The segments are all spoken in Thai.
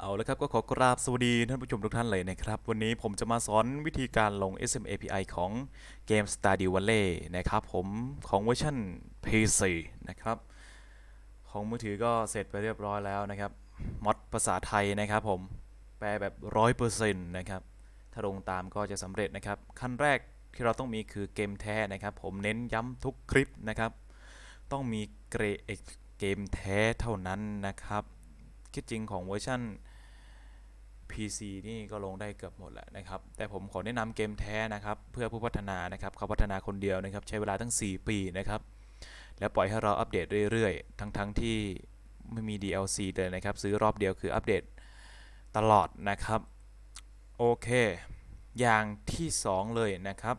เอาละครับก็ขอกราบสวัสดีท่านผู้ชมทุกท่านเลยนะครับ วันนี้ผมจะมาสอนวิธีการลง SM API ของเกม Stardew Valley นะครับผมของเวอร์ชัน PC นะครับ ของมือถือก็เสร็จไปเรียบร้อยแล้วนะครับมอดภาษาไทยนะครับผมแปลแบบร้อยเปอร์เซ็นต์นะครับ ถ้าลงตามก็จะสำเร็จนะครับ ขั้นแรกที่เราต้องมีคือเกมแท้นะครับ ผมเน้นย้ำทุกคลิปนะครับ ต้องมีเกรเอกเกมแท้เท่านั้นนะครับคิดจริงของเวอร์ชัน PC นี่ก็ลงได้เกือบหมดแหละนะครับ แต่ผมขอแนะนำเกมแท้นะครับ เพื่อผู้พัฒนานะครับเขาพัฒนาคนเดียวนะครับ ใช้เวลาตั้ง 4 ปีนะครับ แล้วปล่อยให้เราอัปเดตเรื่อยๆ ทั้งๆทที่ไม่มี DLC เลยนะครับ ซื้อรอบเดียวคืออัปเดตตลอดนะครับ โอเค อย่างที่ 2 เลยนะครับ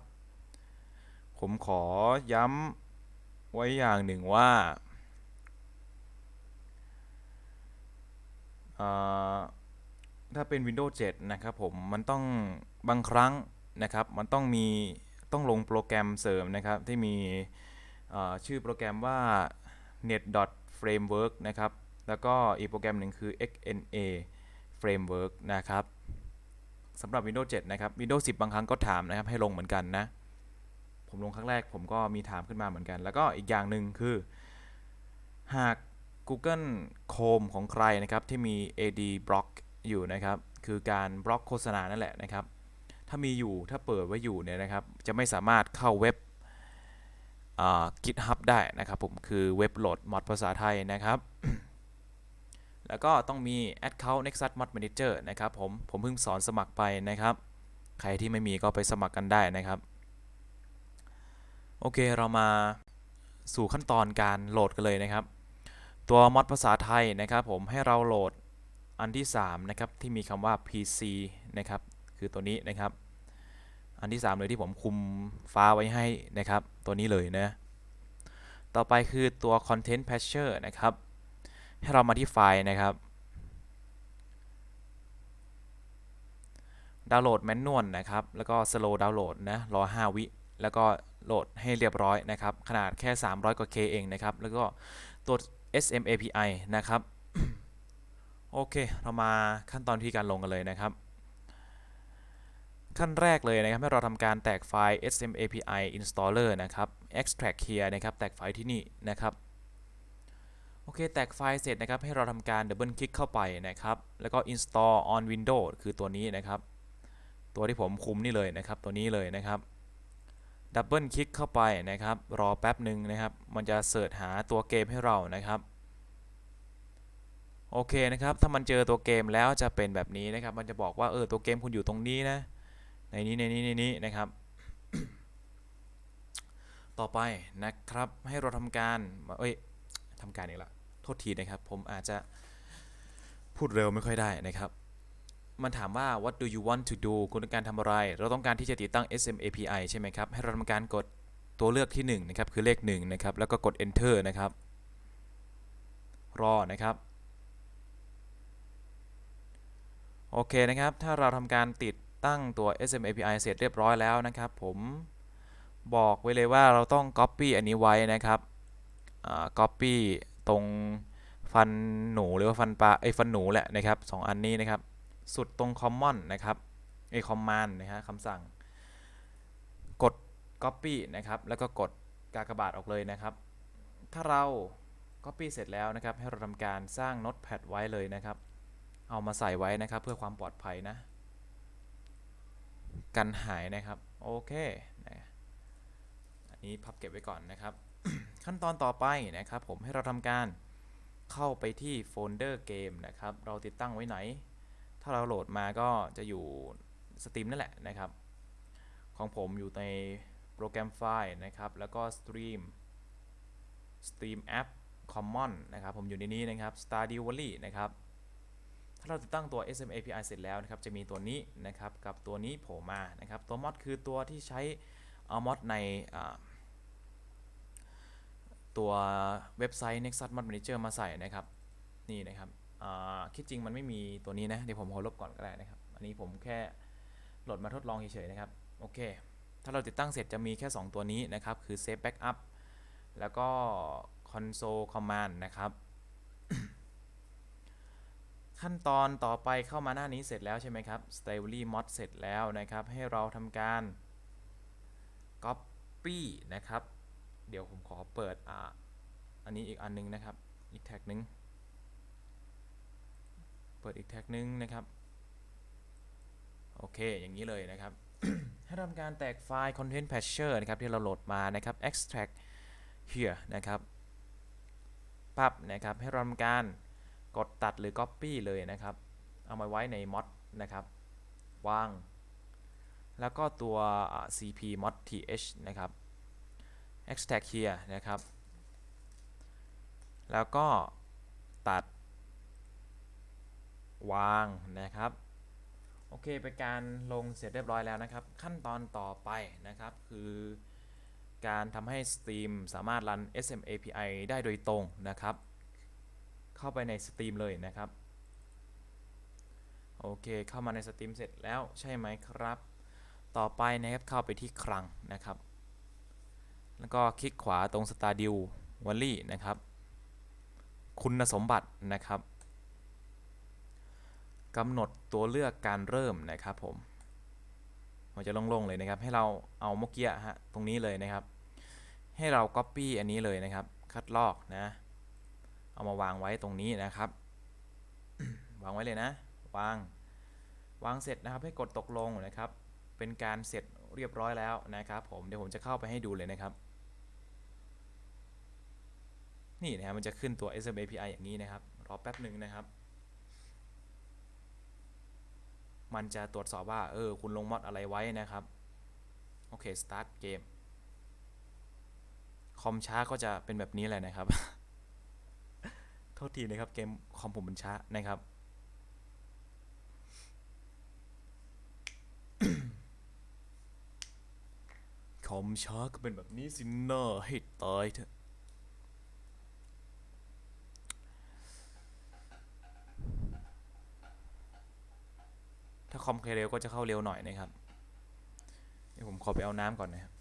ผมขอย้ำไว้อย่างหนึ่งว่าอ่า ถ้าเป็น Windows 7 นะครับผมมันต้องบางครั้งนะครับ มันต้องมีต้องลงโปรแกรมเสริมนะครับ ที่มีชื่อโปรแกรมว่า net framework นะครับ แล้วก็อีกโปรแกรมหนึ่งคือ xna framework นะครับสำหรับ Windows 7 นะครับ Windows 10 บางครั้งก็ถามนะครับ ให้ลงเหมือนกันนะ ผมลงครั้งแรกผมก็มีถามขึ้นมาเหมือนกัน แล้วก็อีกอย่างหนึ่งคือ หาก Google Chrome ของใครนะครับ ที่มี AD block อยู่นะครับ คือการบล็อกโฆษณานั่นแหละนะครับ ถ้ามีอยู่ถ้าเปิดไว้อยู่เนี่ยนะครับ จะไม่สามารถเข้าเว็บอ่า GitHub ได้นะครับผมคือเว็บโหลดมอดภาษาไทยนะครับ แล้วก็ต้องมี Account Nexus Mod Manager นะครับผมผมเพิ่งสอนสมัครไปนะครับ ใครที่ไม่มีก็ไปสมัครกันได้นะครับ โอเคเรามาสู่ขั้นตอนการโหลดกันเลยนะครับ ตัวมอดภาษาไทยนะครับ ผมให้เราโหลด อันที่3นะครับที่มีคำว่า PC นะครับคือตัวนี้นะครับ อันที่ 3 เลยที่ผมคุมฟ้าไว้ให้นะครับ ตัวนี้เลยนะ ต่อไปคือตัว Content Patcher นะครับ ให้เรามาที่ไฟล์นะครับ ดาวน์โหลดแมนนวลนะครับ แล้วก็ slow ดาวน์โหลดนะรอ 5 วิ แล้วก็โหลดให้เรียบร้อยนะครับ ขนาดแค่ 300 กว่า K เองนะครับ แล้วก็ตัว SM API นะครับ โอเค เรามาขั้นตอนที่การลงกันเลยนะครับ ขั้นแรกเลยนะครับให้เราทำการแตกไฟล์ SM API installer นะครับ extract here นะครับ แตกไฟล์ที่นี่นะครับ โอเค แตกไฟล์เสร็จนะครับ ให้เราทำการดับเบิลคลิกเข้าไปนะครับ แล้วก็ install on Windows คือตัวนี้นะครับ ตัวที่ผมคุมนี่เลยนะครับ ตัวนี้เลยนะครับดับเบิลคลิกเข้าไปนะครับ รอแป๊บหนึ่งนะครับ มันจะเสิร์ชหาตัวเกมให้เรานะครับ โอเคนะครับ ถ้ามันเจอตัวเกมแล้วจะเป็นแบบนี้นะครับ มันจะบอกว่าเออตัวเกมคุณอยู่ตรงนี้นะ ในนี้ในนี้ในนี้นะครับ ต่อไปนะครับให้เราทำการเอ้ยทำการอีกละโทษทีนะครับ ผมอาจจะพูดเร็วไม่ค่อยได้นะครับ มันถามว่า what do you want to do คุณต้องการทำอะไร เราต้องการที่จะติดตั้ง SM API ใช่ไหมครับ ให้เราทำการกดตัวเลือกที่1นะครับ คือเลข1นะครับ แล้วก็กด enter นะครับ รอนะครับ โอเคนะครับ ถ้าเราทำการติดตั้งตัว SM API เสร็จเรียบร้อยแล้วนะครับ ผมบอกไว้เลยว่าเราต้อง Copy อันนี้ไว้นะครับอ่า Copy ตรงฟันหนูหรือว่าฟันปลาไอ้ฟันหนูแหละนะครับสองอันนี้นะครับ สุดตรง Common นะครับไอ้ Command นะฮะคำสั่ง กด Copy นะครับ แล้วก็กดกากบาทออกเลยนะครับ ถ้าเรา Copy เสร็จแล้วนะครับ ให้เราทำการสร้าง Notepad ไว้เลยนะครับ เอามาใส่ไว้นะครับ เพื่อความปลอดภัยนะ กันหายนะครับโอเคนะอันนี้พับเก็บไว้ก่อนนะครับ ขั้นตอนต่อไปนะครับ ผมให้เราทำการเข้าไปที่โฟลเดอร์เกมนะครับ เราติดตั้งไว้ไหน ถ้าเราโหลดมาก็จะอยู่สตรีมนั่นแหละนะครับ ของผมอยู่ในโปรแกรมไฟล์นะครับ แล้วก็สตรีม Stream App Common นะครับ ผมอยู่ในนี้นะครับ Stardew Valley นะครับ เราติดตั้งตัว SM API เสร็จแล้วนะครับ จะมีตัวนี้นะครับ กับตัวนี้โผล่มานะครับ ตัวมอดคือตัวที่ใช้เอามอดในตัวเว็บไซต์ Nexus Mod Manager มาใส่นะครับ นี่นะครับคิดจริงมันไม่มีตัวนี้นะ เดี๋ยวผมขอลบก่อนก็ได้นะครับ อันนี้ผมแค่โหลดมาทดลองเฉยๆนะครับ โอเค ถ้าเราติดตั้งเสร็จจะมีแค่ 2 ตัวนี้นะครับ คือ Save Backup แล้วก็ Console Command นะครับ ขั้นตอนต่อไปเข้ามาหน้านี้เสร็จแล้วใช่ไหมครับ s t a b l y mod เสร็จแล้วนะครับ ให้เราทำการ copy นะครับ เดี๋ยวผมขอเปิดอ่าอันนี้อีกอันนึงนะครับ อีกแท็กนึงเปิดอีกแท็กนึงนะครับ โอเค อย่างนี้เลยนะครับ ให้ทำการแตกไฟล์ content patcher นะครับ ที่เราโหลดมานะครับ extract here นะครับ ปั๊บนะครับ ให้เราทำการ กดตัดหรือ copy เลยนะครับ เอามาไว้ใน mod นะครับ วาง แล้วก็ตัว cp mod th นะครับ extract here นะครับ แล้วก็ตัด วางนะครับ โอเค เป็นการลงเสร็จเรียบร้อยแล้วนะครับ ขั้นตอนต่อไปนะครับ คือการทำให้ Steam สามารถรัน SM API ได้โดยตรงนะครับ เข้าไปใน Steam เลยนะครับโอเค เข้ามาใน Steam เสร็จแล้วใช่ไหมครับ ต่อไปนะครับเข้าไปที่คลังนะครับ แล้วก็คลิกขวาตรง Stardew Valley นะครับ คุณสมบัตินะครับกำหนดตัวเลือกการเริ่มนะครับผมมันจะโล่งๆเลยนะครับ ให้เราเอาเมื่อกี้ฮะตรงนี้เลยนะครับ ให้เรา Copy อันนี้เลยนะครับ คัดลอกนะ เอามาวางไว้ตรงนี้นะครับ วางไว้เลยนะ วาง วางเสร็จนะครับให้กดตกลงนะครับ เป็นการเสร็จเรียบร้อยแล้วนะครับ ผมเดี๋ยวผมจะเข้าไปให้ดูเลยนะครับ นี่นะครับมันจะขึ้นตัว SM API อย่างนี้นะครับ รอแป๊บหนึ่งนะครับ มันจะตรวจสอบว่า เออ คุณลงมอดอะไรไว้นะครับ โอเค start เกมคอมช้าก็จะเป็นแบบนี้แหละนะครับ โทษทีนะครับเกมคอมผมมันช้านะครับคอมช้าก็เป็นแบบนี้สินะให้ตายเถอะถ้าคอมเคเร็วก็จะเข้าเร็วหน่อยนะครับเดี๋ยวผมขอไปเอาน้ำก่อนนะครับ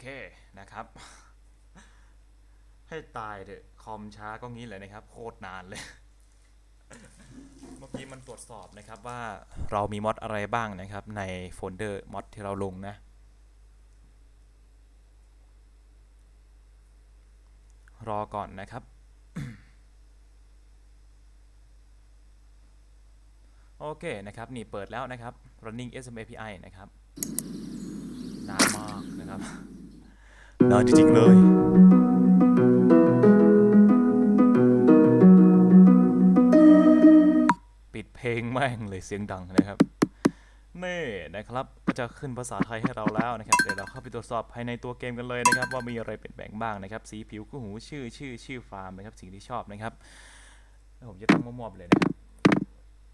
เคนะครับ ให้ตายเถอะคอมช้าก็งี้เลยนะครับ โคตรนานเลย เมื่อกี้มันตรวจสอบนะครับว่าเรามีมอดอะไรบ้างนะครับ ในโฟลเดอร์มอดที่เราลงนะ รอก่อนนะครับโอเคนะครับ นี่เปิดแล้วนะครับ running SM API นะครับนานมากนะครับ นานจริงๆเลย ปิดเพลงแม่งเลยเสียงดังนะครับนี่นะครับก็จะขึ้นภาษาไทยให้เราแล้วนะครับ เดี๋ยวเราเข้าไปตรวจสอบภายในตัวเกมกันเลยนะครับ ว่ามีอะไรเปลี่ยนแปลงบ้างนะครับ สีผิวคู่หูชื่อชื่อชื่อฟาร์มนะครับสิ่งที่ชอบนะครับผมจะตั้งมั่วๆเลยนะครับ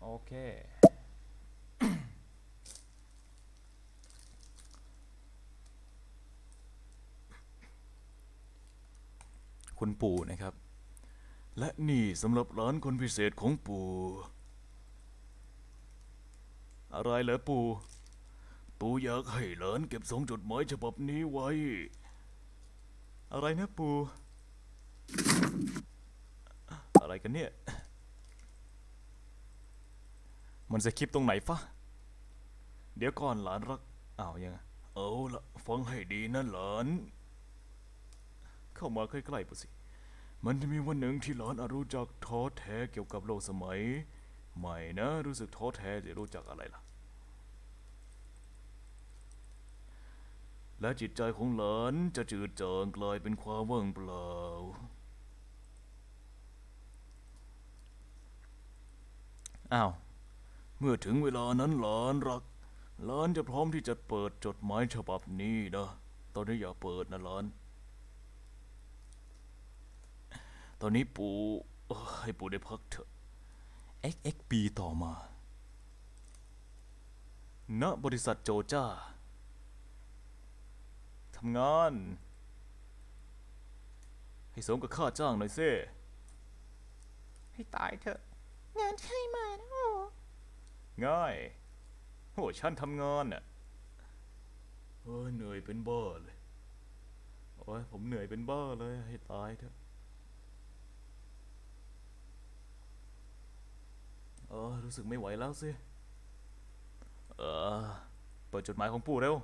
โอเค คุณปู่นะครับ และนี่สำหรับร้านคนพิเศษของปู่ อะไรเหรอปู่ ปู่อยากให้หลานเก็บสองจดหมายฉบับนี้ไว้ อะไรนะปู่ อะไรกันเนี่ย มันจะคลิปตรงไหนฟะ เดี๋ยวก่อนหลานรักอ้าวยัง เอาละฟังให้ดีนะหลาน เข้ามาใกล้ๆปุสิ มันจะมีวันหนึ่งที่หลานอาจรู้จักท้อแท้เกี่ยวกับโลกสมัย ใหม่นะรู้สึกท้อแท้จะรู้จักอะไรล่ะ และจิตใจของหลานจะจืดจางกลายเป็นความว่างเปล่าอ้าวเมื่อถึงเวลานั้นหลานรักหลานจะพร้อมที่จะเปิดจดหมายฉบับนี้นะ ตอนนี้อย่าเปิดนะหลาน ตอนนี้ปู่เอ้อให้ปู่ได้พักเถอะ XXB ต่อมา ณ บริษัทโจจ้า ทำงาน ให้สมกับค่าจ้างหน่อยเซ่ให้ตายเถอะ งานใครมานะโอ้ง่ายโอ้ฉันทำงานน่ะเอ้ยเหนื่อยเป็นบ้าเลย โอ้ยผมเหนื่อยเป็นบ้าเลย ให้ตายเถอะ ออรู้สึกไม่ไหวแล้วสิ เออ เปิดจดหมายของปู่เร็ว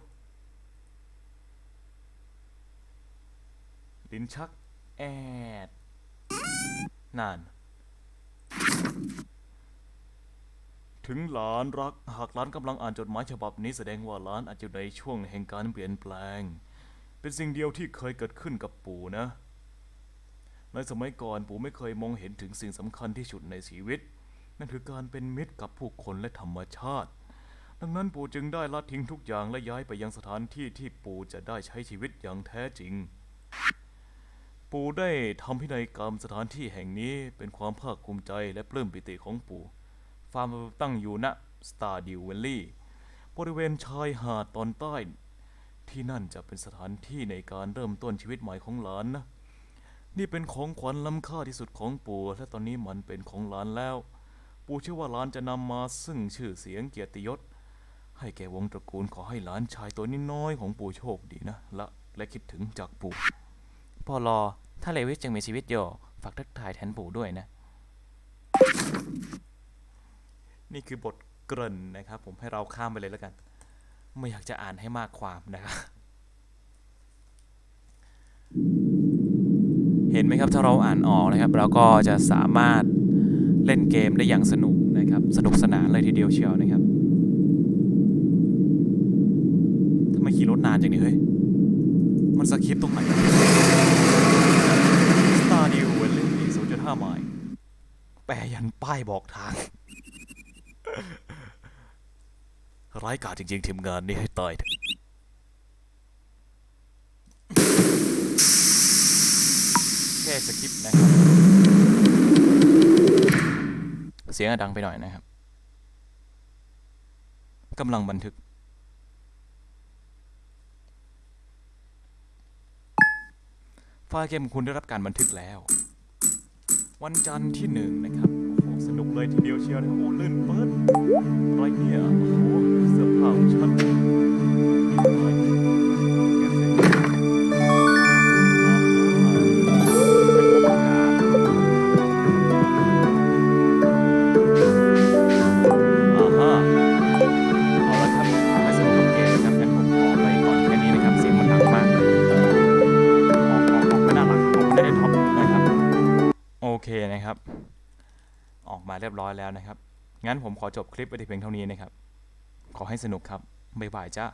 ลิ้นชัก แอดนาน ถึงหลานรัก หากหลานกำลังอ่านจดหมายฉบับนี้แสดงว่าหลานอาจจะในช่วงแห่งการเปลี่ยนแปลง เป็นสิ่งเดียวที่เคยเกิดขึ้นกับปู่นะ ในสมัยก่อนปู่ไม่เคยมองเห็นถึงสิ่งสำคัญที่สุดในชีวิต นั่นคือการเป็นมิตรกับผู้คนและธรรมชาติ ดังนั้นปู่จึงได้ละทิ้งทุกอย่างและย้ายไปยังสถานที่ที่ปู่จะได้ใช้ชีวิตอย่างแท้จริง ปู่ได้ทำพินัยกรรมสถานที่แห่งนี้เป็นความภาคภูมิใจและปลื้มปิติของปู่ ฟาร์มตั้งอยู่ณสตาร์ดิวเวลลี่บริเวณชายหาดตอนใต้ ที่นั่นจะเป็นสถานที่ในการเริ่มต้นชีวิตใหม่ของหลานนะ นี่เป็นของขวัญล้ำค่าที่สุดของปู่และตอนนี้มันเป็นของหลานแล้ว ปู่เชื่อว่าหลานจะนำมาซึ่งชื่อเสียงเกียรติยศ ให้แก่วงตระกูลขอให้หลานชายตัวน้อยของปู่โชคดีนะและและคิดถึงจากปู่พอรอถ้าเลวิสยังมีชีวิตอยู่ฝากทักทายแทนปู่ด้วยนะ นี่คือบทเกริ่นนะครับ ผมให้เราข้ามไปเลยแล้วกัน ไม่อยากจะอ่านให้มากความนะครับเห็นไหมครับถ้าเราอ่านออกนะครับ เราก็จะสามารถ เล่นเกมได้อย่างสนุกนะครับ สนุกสนานเลยทีเดียวเชียวนะครับทำไมขี่รถนานจังเนี่ยเฮ้ย มันสคริปต์ตรงไหนสตาร์ดิวเวลลี่ศูนย์จุดห้าไมล์แปลยันป้ายบอกทางร้ายกาจจริงๆทีมงานนี่ให้ตายเถอะแค่สคริปต์นะครับ เสียงอะดังไปหน่อยนะครับกำลังบันทึก ไฟล์เกมของคุณได้รับการบันทึกแล้ว วันจันทร์ที่หนึ่งนะครับ โอ้โห สนุกเลยทีเดียวเชียวนะครับโอ้ลื่นเปิดอะไรเนี่ย โอ้โหเสื้อผ้าของฉัน อยแล้วนะครับ งั้นผมขอจบคลิปไปแต่เพียงเท่านี้นะครับ ขอให้สนุกครับ บ๊ายบายจ้า